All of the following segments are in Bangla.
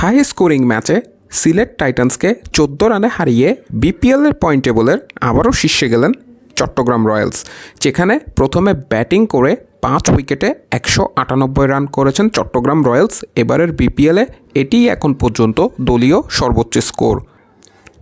হাই স্কোরিং ম্যাচে সিলেট টাইটান্সকে চোদ্দ রানে হারিয়ে বিপিএলের পয়েন্ট টেবলের আবারও শীর্ষে গেলেন চট্টগ্রাম রয়্যালস, যেখানে প্রথমে ব্যাটিং করে পাঁচ উইকেটে একশো আটানব্বই রান করেছেন চট্টগ্রাম রয়্যালস। এবারের বিপিএলে এটিই এখন পর্যন্ত দলীয় সর্বোচ্চ স্কোর।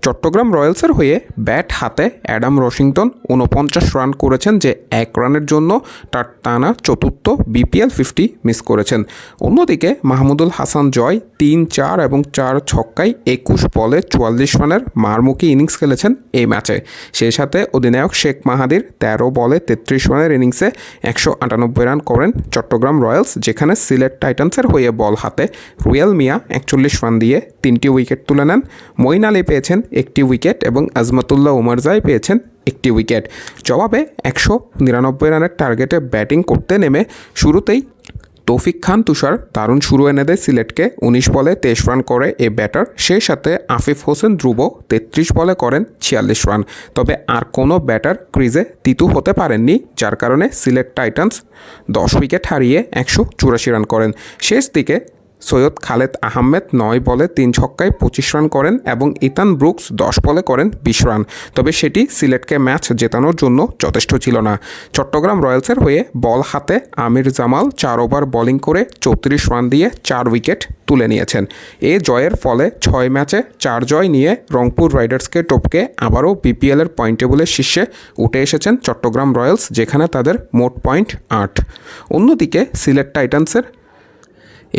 চট্টগ্রাম রয়্যালসের হয়ে ব্যাট হাতে অ্যাডাম রশিংটন উনপঞ্চাশ রান করেছেন যে এক রানের জন্য তার টানা চতুর্থ বিপিএল ফিফটি মিস করেছেন। অন্যদিকে মাহমুদুল হাসান জয় তিন চার এবং চার ছক্কায় একুশ বলে চুয়াল্লিশ রানের মারমুখী ইনিংস খেলেছেন এই ম্যাচে। সেই সাথে অধিনায়ক শেখ মাহাদির তেরো বলে তেত্রিশ রানের ইনিংসে একশো আটানব্বই রান করেন চট্টগ্রাম রয়্যালস, যেখানে সিলেট টাইটান্সের হয়ে বল হাতে রুয়েল মিয়া একচল্লিশ রান দিয়ে তিনটি উইকেট তুলে নেন। মঈন আলী পেয়েছেন একটি উইকেট এবং আজমাতুল্লাহ উমারজাই পেয়েছেন একটি উইকেট। জবাবে একশো নিরানব্বই রানের টার্গেটে ব্যাটিং করতে নেমে শুরুতেই তৌফিক খান তুষার দারুণ শুরু এনে দেয় সিলেটকে। উনিশ বলে তেইশ রান করে এ ব্যাটার, সেই সাথে আফিফ হোসেন ধ্রুব তেত্রিশ বলে করেন ছিয়াল্লিশ রান। তবে আর কোনো ব্যাটার ক্রিজে তিতু হতে পারেননি, যার কারণে সিলেট টাইটান্স দশ উইকেট হারিয়ে একশো চুরাশি রান করেন। শেষ দিকে সৈয়দ খালেদ আহমেদ নয় বলে তিন ছক্কায় পঁচিশ রান করেন এবং ইতান ব্রুকস দশ বলে করেন বিশ রান। তবে সেটি সিলেটকে ম্যাচ জেতানোর জন্য যথেষ্ট ছিল না। চট্টগ্রাম রয়্যালসের হয়ে বল হাতে আমির জামাল চার ওভার বোলিং করে চৌত্রিশ রান দিয়ে চার উইকেট তুলে নিয়েছেন। এ জয়ের ফলে ছয় ম্যাচে চার জয় নিয়ে রংপুর রাইডার্সকে টপকে আবারও বিপিএলের পয়েন্ট টেবলের শীর্ষে উঠে এসেছেন চট্টগ্রাম রয়্যালস, যেখানে তাদের মোট পয়েন্ট আট। অন্যদিকে সিলেট টাইটান্সের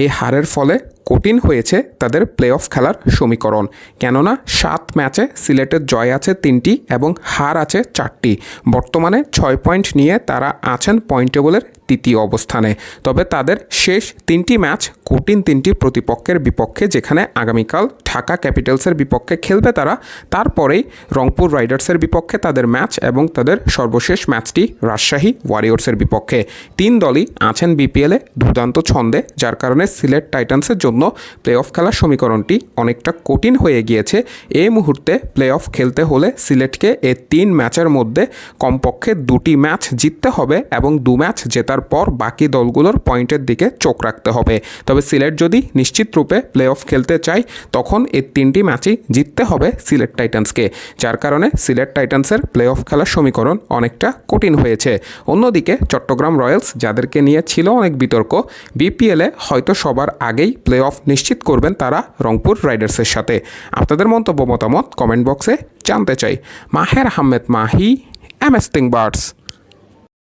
এই হারের ফলে কঠিন হয়েছে তাদের প্লে অফ খেলার সমীকরণ। কেননা সাত ম্যাচে সিলেটের জয় আছে তিনটি এবং হার আছে চারটি। বর্তমানে ছয় পয়েন্ট নিয়ে তারা আছেন পয়েন্ট টেবলের তৃতীয় অবস্থানে। তবে তাদের শেষ তিনটি ম্যাচ কঠিন তিনটি প্রতিপক্ষের বিপক্ষে, যেখানে আগামীকাল ঢাকা ক্যাপিটালসের বিপক্ষে খেলবে তারা। তারপরেই রংপুর রাইডার্সের বিপক্ষে তাদের ম্যাচ এবং তাদের সর্বশেষ ম্যাচটি রাজশাহী ওয়ারিয়র্সের বিপক্ষে। তিন দলই আছেন বিপিএলে দুর্দান্ত ছন্দে, যার কারণে সিলেট টাইটান্সের জন্য প্লে অফ খেলার সমীকরণটি অনেকটা কঠিন হয়ে গিয়েছে। এই মুহূর্তে প্লে অফ খেলতে হলে সিলেটকে এ তিন ম্যাচের মধ্যে কমপক্ষে দুটি ম্যাচ জিততে হবে এবং দু ম্যাচ জেতার পর বাকি দলগুলোর পয়েন্টের দিকে চোখ রাখতে হবে। তবে সিলেট যদি নিশ্চিত রূপে প্লে অফ খেলতে চায়, তখন এই তিনটি ম্যাচই জিততে হবে সিলেট টাইটান্সকে, যার কারণে সিলেট টাইটান্সের প্লে অফ খেলার সমীকরণ অনেকটা কঠিন হয়েছে। অন্যদিকে চট্টগ্রাম রয়্যালস, যাদেরকে নিয়ে ছিল অনেক বিতর্ক, বিপিএলে হয়তো সবার আগেই প্লে অফ নিশ্চিত করবেন তারা রংপুর রাইডার্সের সাথে। আপনাদের মন্তব্য, মতামত কমেন্ট বক্সে জানতে চাই। Maher Ahmed Mahi, M S birds.